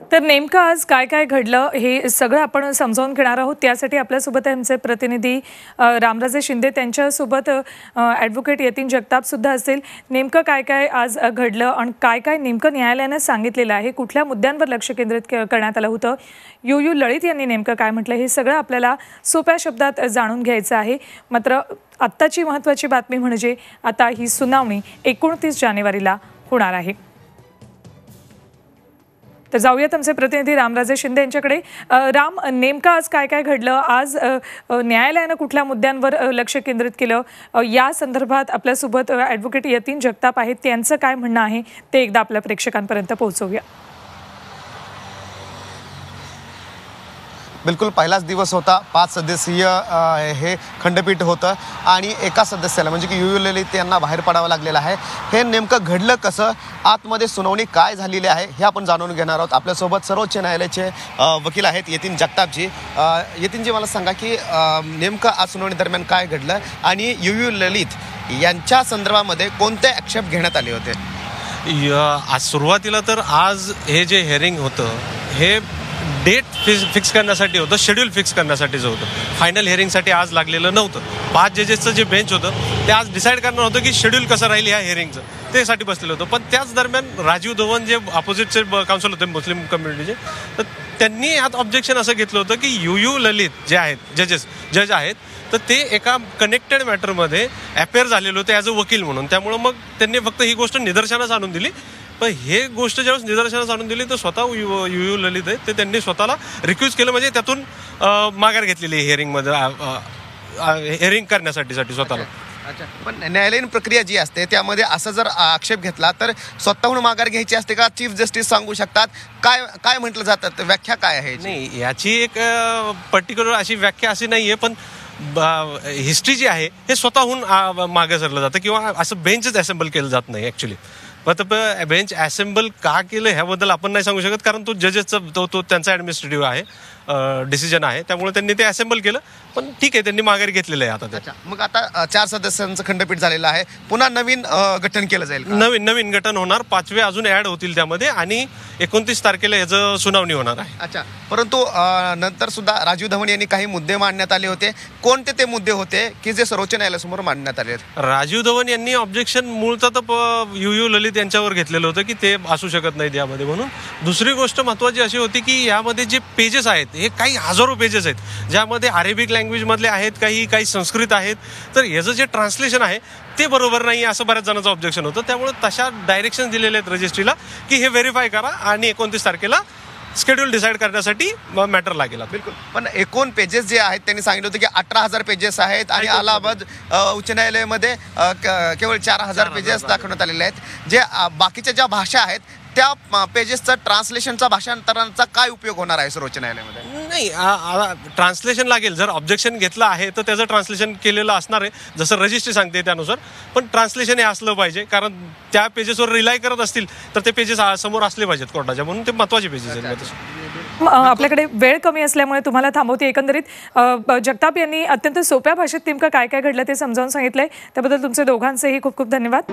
तर नेमकं आज काय काय घडलं हे सगळं आपण समजावून घेणार आहोत. त्यासाठी आपल्यासोबत आमचे प्रतिनिधी रामराजे शिंदे. त्यांच्यासोबत ॲडव्होकेट यतीन जगतापसुद्धा असेल असतील. नेमकं काय काय आज घडलं आणि काय काय नेमकं न्यायालयानं सांगितलेलं आहे कुठल्या मुद्द्यांवर लक्ष केंद्रित क- करण्यात आलं होतं? यू यू लळित यांनी नेमकं काय म्हटलं? हे सगळं आपल्याला सोप्या शब्दात जाणून घ्यायचं आहे. मात्र आत्ताची महत्त्वाची बातमी म्हणजे आता ही सुनावणी एकोणतीस जानेवारीला होणार आहे. तर जाऊयात आमचे प्रतिनिधी रामराजे शिंदे यांच्याकडे. राम नेमकं आज काय काय घडलं? आज न्यायालयानं कुठल्या मुद्द्यांवर लक्ष केंद्रित केलं? या संदर्भात आपल्यासोबत ॲडव्होकेट यतीन जगताप आहेत. त्यांचं काय म्हणणं आहे? ते एकदा आपल्या प्रेक्षकांपर्यंत पोहोचवूया. बिलकुल पहिलाच दिवस होता. पाच सदस्यीय हे खंडपीठ होतं. आणि एका सदस्याला म्हणजे की यू यू ललित यांना बाहेर पडावं लागलेलं आहे. हे नेमकं घडलं कसं? आतमध्ये सुनावणी काय झालेली आहे हे आपण जाणून घेणार आहोत. आपल्यासोबत सर्वोच्च न्यायालयाचे वकील आहेत यतीन जगतापजी. यतीनजी मला सांगा की नेमकं आज सुनावणी दरम्यान काय घडलं आणि यू यू ललित यांच्या संदर्भामध्ये कोणते आक्षेप घेण्यात आले होते? य- आज सुरुवातीला तर आज हे जे हेअरिंग होतं हे डेट फिक्स करण्यासाठी होतं शेड्यूल फिक्स करण्यासाठीच होतं. फायनल हेअरिंगसाठी आज लागलेलं नव्हतं. पाच जजेसचं जे बेंच होतं ते आज डिसाईड करणार होतं की शेड्यूल कसं राहील ह्या हेअरिंगचं त्यासाठी बसलेलं होतं. पण त्याच दरम्यान राजीव धवन जे अपोजिटचे काउन्सिल होते मुस्लिम कम्युनिटीचे तर त्यांनी यात ऑब्जेक्शन असं घेतलं होतं की यू यू ललित जे आहेत जजेस जज आहेत तर ते एका कनेक्टेड मॅटरमध्ये अपेअर झालेले होते ॲज अ वकील म्हणून. त्यामुळं मग त्यांनी फक्त ही गोष्ट निदर्शनास आणून दिली. पण हे गोष्ट ज्यावेळेस निदर्शनास आणून दिली तर स्वतः यू यू ललित आहे. ते त्यांनी स्वतःला रिक्वेस्ट केलं म्हणजे त्यातून माघार घेतलेली आहे हिअरिंगमध्ये हिअरिंग करण्यासाठी साठी स्वतःला. अच्छा पण न्यायालयीन प्रक्रिया जी असते त्यामध्ये असं जर आक्षेप घेतला तर स्वतःहून माघार घ्यायची असते का? चीफ जस्टिस सांगू शकतात. काय काय म्हटलं जातं? व्याख्या काय आहे याची? नाही याची एक पर्टिक्युलर अशी व्याख्या अशी नाही आहे पण हिस्ट्री जी आहे हे स्वतःहून मागे सरलं जातं किंवा असं बेंचच असेंबल केलं जात नाही ॲक्च्युली पण बेंच असेंबल का केलं ह्याबद्दल आपण नाही सांगू शकत कारण तो जजेसचा तो तो त्यांचा ॲडमिनिस्ट्रेटिव्ह आहे डिसिजन आहे. त्यामुळे त्यांनी ते असेंबल केलं पण ठीक आहे त्यांनी माघारी घेतलेलं आहे आता ते. मग आता चार सदस्यांचं खंडपीठ झालेलं आहे. पुन्हा नवीन गठन केलं जाईल? नवीन नवीन गठन होणार. पाचवे अजून ऍड होतील त्यामध्ये. आणि एकोणतीस तारखेला याचं सुनावणी होणार आहे. अच्छा. परंतु नंतर सुद्धा राजीव धवन यांनी काही मुद्दे मांडण्यात आले होते. कोणते ते मुद्दे होते की जे सर्वोच्च न्यायालयासमोर मांडण्यात आले? राजीव धवन यांनी ऑब्जेक्शन मूळचं तर प- यू यू ललित यांच्यावर घेतलेलं होतं की ते असू शकत नाहीत यामध्ये म्हणून. दुसरी गोष्ट महत्वाची अशी होती की यामध्ये जे पेजेस आहेत हे काही हजारो पेजेस आहेत. ज्यामध्ये अरेबिक लँग्वेजमधले आहेत काही काही संस्कृत आहेत. तर याचं जे ट्रान्सलेशन आहे ते बरोबर नाही असं बऱ्याच जणांचं ऑब्जेक्शन होतं. त्यामुळे तशा डायरेक्शन दिलेले आहेत रजिस्ट्रीला की हे व्हेरीफाय करा आणि एकोणतीस तारखेला शेड्यूल डिसाईड करण्यासाठी मॅटर लागेल. बिलकुल. पण एकूण पेजेस जे आहेत त्यांनी सांगितलं होतं की अठरा हजार पेजेस आहेत आणि अलाहाबाद उच्च न्यायालयामध्ये केवळ चार हजार पेजेस दाखवण्यात आलेले आहेत. जे बाकीच्या ज्या भाषा आहेत त्या पेजेसचा ट्रान्सलेशनचा भाषांतरांचा काय उपयोग होणार आहे सर्वोच्च न्यायालयामध्ये? नाही ट्रान्सलेशन लागेल. जर ऑब्जेक्शन घेतलं आहे तर त्याचं ट्रान्सलेशन केलेलं असणार आहे. जसं रजिस्ट्री सांगते त्यानुसार. पण ट्रान्सलेशन हे असलं पाहिजे. कारण त्या पेजेसवर रिलाय करत असतील तर ते पेजेस समोर असले पाहिजेत कोर्टाच्या. म्हणून ते महत्त्वाचे पेजेस आहेत. आपल्याकडे वेळ कमी असल्यामुळे तुम्हाला थांबवते. एकंदरीत जगताप यांनी अत्यंत सोप्या भाषेत नेमकं काय काय घडलं ते समजावून सांगितलंय. त्याबद्दल तुमचे दोघांचेही खूप खूप धन्यवाद.